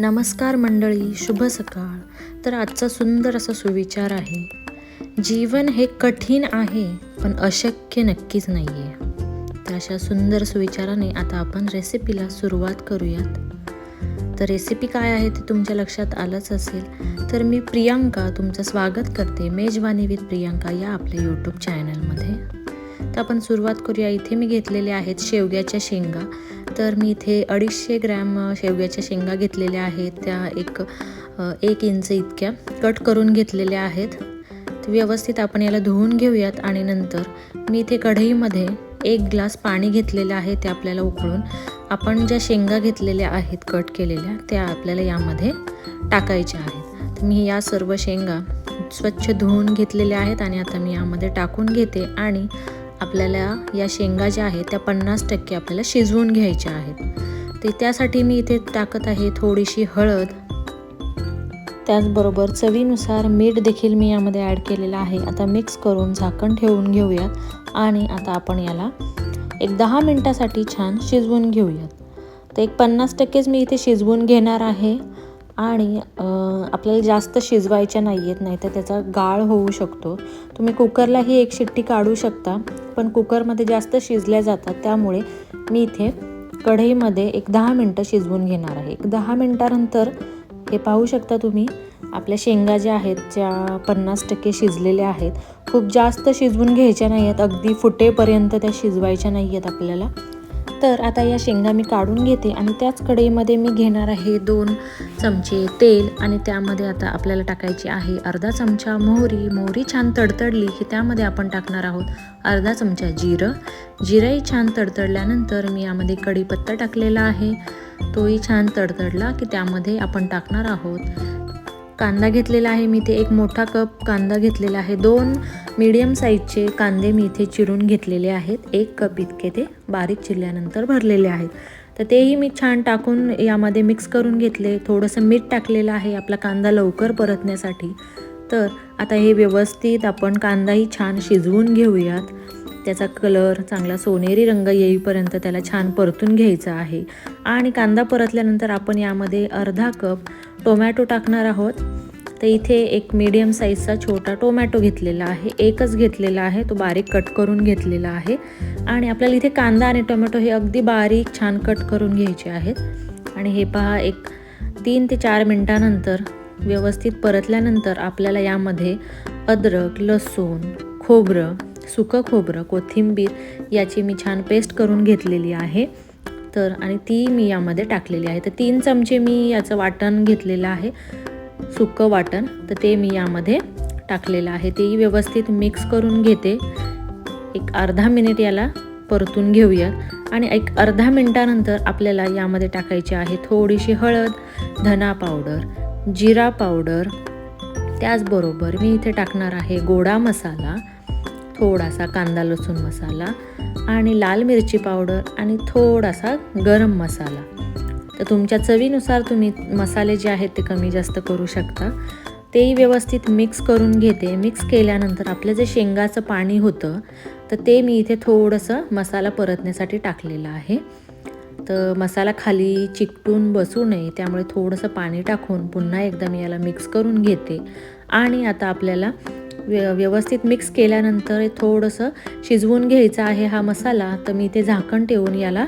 नमस्कार मंडळी शुभ सकाळ. तर आजचा सुंदर असा सुविचार आहे. जीवन हे कठीण आहे पण अशक्य नक्कीच नाही आहे तर अशा सुंदर सुविचाराने आता आपण रेसिपीला सुरुवात करूयात. तर रेसिपी काय आहे ते तुमच्या लक्षात आलंच असेल. तर मी प्रियांका तुमचं स्वागत करते. मेजवानी विथ प्रियांका या आपल्या यूट्यूब चॅनलमध्ये तर आपण सुरुवात करूया. इथे मी घेतलेल्या आहेत शेवग्याच्या शेंगा. तर मी इथे अडीचशे ग्रॅम शेवग्याच्या शेंगा घेतलेल्या आहेत. त्या एक एक इंच इतक्या कट करून घेतलेल्या आहेत. व्यवस्थित आपण याला धुवून घेऊयात आणि नंतर मी इथे कढईमध्ये एक ग्लास पाणी घेतलेलं आहे ते आपल्याला उकळून. आपण ज्या शेंगा घेतलेल्या आहेत कट केलेल्या त्या आपल्याला यामध्ये टाकायच्या आहेत. तर मी या सर्व शेंगा स्वच्छ धुवून घेतलेल्या आहेत आणि आता मी यामध्ये टाकून घेते आणि आपल्याला या शेंगा ज्या आहेत त्या पन्नास टक्के आपल्याला शिजवून घ्यायच्या आहेत. ते त्यासाठी मी इथे टाकत आहे थोडीशी हळद. त्याचबरोबर चवीनुसार मीठ देखील मी यामध्ये ॲड केलेलं आहे. आता मिक्स करून झाकण ठेवून घेऊयात आणि आता आपण याला एक दहा मिनटासाठी छान शिजवून घेऊयात. तर एक पन्नास टक्केच मी इथे शिजवून घेणार आहे. आणि आपल्याला जास्त शिजवायच्या नाही आहेत नाही तर त्याचा गाळ होऊ शकतो. तुम्ही कुकरलाही एक शिट्टी काढू शकता पण कुकरमध्ये जास्त शिजल्या जातात त्यामुळे मी इथे कढईमध्ये एक दहा मिनटं शिजवून घेणार आहे. एक दहा मिनटानंतर हे पाहू शकता तुम्ही आपल्या शेंगा ज्या आहेत ज्या पन्नास टक्के शिजलेल्या आहेत खूप जास्त शिजवून घ्यायच्या नाही आहेत अगदी फुटेपर्यंत त्या शिजवायच्या नाही आहेत आपल्याला. तर आता या शेंगा मी काढून घेते आणि त्याच कढईमध्ये मी घेणार आहे दोन चमचे तेल आणि त्यामध्ये आता आपल्याला टाकायची आहे अर्धा चमचा मोहरी. मोहरी छान तडतडली की त्यामध्ये आपण टाकणार आहोत अर्धा चमचा जिरं. जिरंही छान तडतडल्यानंतर मी यामध्ये कढीपत्ता टाकलेला आहे. तोही छान तडतडला की त्यामध्ये आपण टाकणार आहोत कांदा घेतलेला आहे. मी इथे एक मोठा कप कांदा घेतलेला आहे. दोन मीडियम साईजचे कांदे मी इथे चिरून घेतलेले आहेत. एक कप इतके ते बारीक चिरल्यानंतर भरलेले आहेत. तर तेही मी छान टाकून यामध्ये मिक्स करून घेतले. थोडंसं मीठ टाकलेलं आहे आपला कांदा लवकर परतण्यासाठी. तर आता हे व्यवस्थित आपण कांदाही छान शिजवून घेऊयात. त्याचा कलर चांगला सोनेरी रंग येईपर्यंत त्याला छान परतून घ्यायचा आहे. आणि कांदा परतल्यानंतर आपण यामध्ये अर्धा कप टोमॅटो टाकणार आहोत. तर इथे एक मीडियम साईजचा छोटा टोमॅटो घेतलेला आहे. एकच घेतलेला आहे. तो बारीक कट करून घेतलेला आहे. आणि आपल्याला इथे कांदा आणि टोमॅटो हे अगदी बारीक छान कट करून घ्यायचे आहेत. आणि हे पहा एक तीन ते चार मिनटानंतर व्यवस्थित परतल्यानंतर आपल्याला यामध्ये अद्रक लसूण खोबरं सुकं खोबरं कोथिंबीर याची मी छान पेस्ट करून घेतलेली आहे. तर आणि ती मी यामध्ये टाकलेली आहे. तर तीन चमचे मी याचं वाटण घेतलेलं आहे. सुकं वाटण. तर ते मी यामध्ये टाकलेलं आहे. तेही व्यवस्थित मिक्स करून घेते. एक अर्धा मिनिट याला परतून घेऊयात. आणि एक अर्धा मिनटानंतर आपल्याला यामध्ये टाकायची आहे थोडीशी हळद धना पावडर जिरा पावडर. त्याचबरोबर मी इथे टाकणार आहे गोडा मसाला. थोडासा कांदा लसूण मसाला आणि लाल मिरची पावडर आणि थोडासा गरम मसाला. तर तुमच्या चवीनुसार तुम्ही मसाले जे आहेत ते कमी जास्त करू शकता. तेही व्यवस्थित मिक्स करून घेते. मिक्स केल्यानंतर आपलं जे शेंगाचं पाणी होतं तर ते मी इथे थोडंसं मसाला परतण्यासाठी टाकलेलं आहे. तर मसाला खाली चिकटून बसू नये त्यामुळे थोडंसं पाणी टाकून पुन्हा एकदा मी याला मिक्स करून घेते. आणि आता आपल्याला व्य व्यवस्थित मिक्स केल्यानंतर थोडंसं शिजवून घ्यायचा आहे हा मसाला. तर मी इथे झाकण ठेवून याला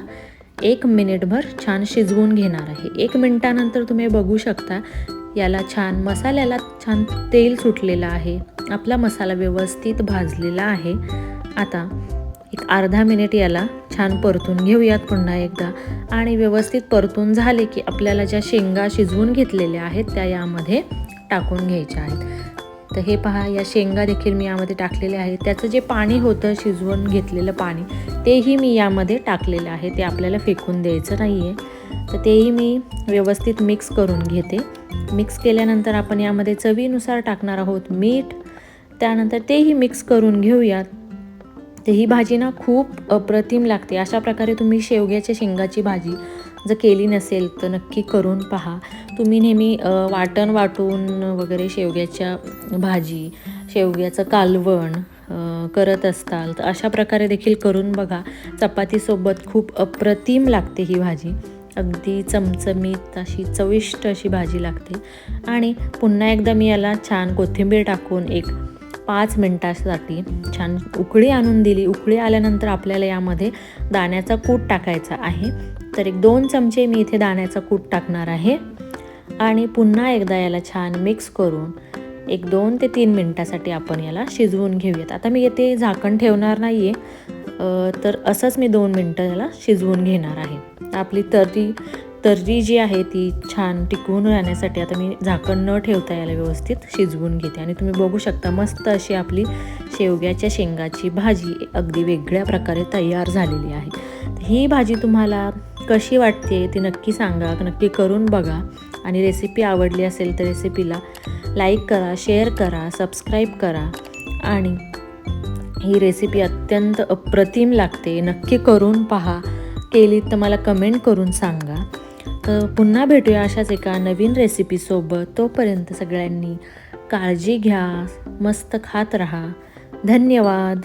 एक मिनिटभर छान शिजवून घेणार आहे. एक मिनटानंतर तुम्ही बघू शकता याला छान मसाल्याला छान तेल सुटलेलं आहे. आपला मसाला व्यवस्थित भाजलेला आहे. आता एक अर्धा मिनिट याला छान परतून घेऊयात पुन्हा एकदा. आणि व्यवस्थित परतून झाले की आपल्याला ज्या शेंगा शिजवून घेतलेल्या आहेत त्या यामध्ये टाकून घ्यायच्या आहेत. तर हे पहा या शेंगा देखील मी यामध्ये टाकलेले आहे त्याचं जे पाणी होतं शिजवून घेतलेलं पाणी तेही मी यामध्ये टाकलेलं आहे. ते आपल्याला फेकून द्यायचं नाही आहे तर तेही मी व्यवस्थित मिक्स करून घेते. मिक्स केल्यानंतर आपण यामध्ये चवीनुसार टाकणार आहोत मीठ. त्यानंतर तेही मिक्स करून घेऊयात. तर ही भाजी ना खूप अप्रतिम लागते. अशा प्रकारे तुम्ही शेवग्याच्या शेंगाची भाजी जर केली नसेल तर नक्की करून पहा. तुम्ही नेहमी वाटण वाटून वगैरे शेवग्याच्या भाजी शेवग्याचं कालवण करत असताल तर अशा प्रकारे देखील करून बघा. चपातीसोबत खूप अप्रतिम लागते ही भाजी. अगदी चमचमीत अशी चविष्ट अशी भाजी लागते. आणि पुन्हा एकदा मी याला छान कोथिंबीर टाकून एक पाच मिनटासाठी छान उकळी आणून दिली. उकळी आल्यानंतर आपल्याला यामध्ये दाण्याचा कूट टाकायचा आहे. तर एक दोन चमचे मी इथे दाण्याचा कूट टाकणार आहे. आणि पुन्हा एकदा याला छान मिक्स करून एक दोन ते तीन मिनटासाठी आपण याला शिजवून घेऊयात. आता मी येथे झाकण ठेवणार नाही आहे तर असंच मी दोन मिनटं याला शिजवून घेणार आहे. आपली तर्री तर्री जी आहे ती छान टिकवून राहण्यासाठी आता मी झाकण न ठेवता याला व्यवस्थित शिजवून घेते. आणि तुम्ही बघू शकता मस्त अशी आपली शेवग्याच्या शेंगाची भाजी अगदी वेगळ्या प्रकारे तयार झालेली आहे. ही भाजी तुम्हाला कशी वाटते ती नक्की सांगा नक्की करून बघा. आणि रेसिपी आवडली असेल तर रेसिपीला लाईक करा शेअर करा सबस्क्राईब करा. आणि ही रेसिपी अत्यंत अप्रतिम लागते. नक्की करून पहा. केली तर मला कमेंट करून सांगा. तर पुन्हा भेटूया अशाच एका नवीन रेसिपीसोबत तोपर्यंत सगळ्यांनी काळजी घ्या मस्त खात राहा. धन्यवाद.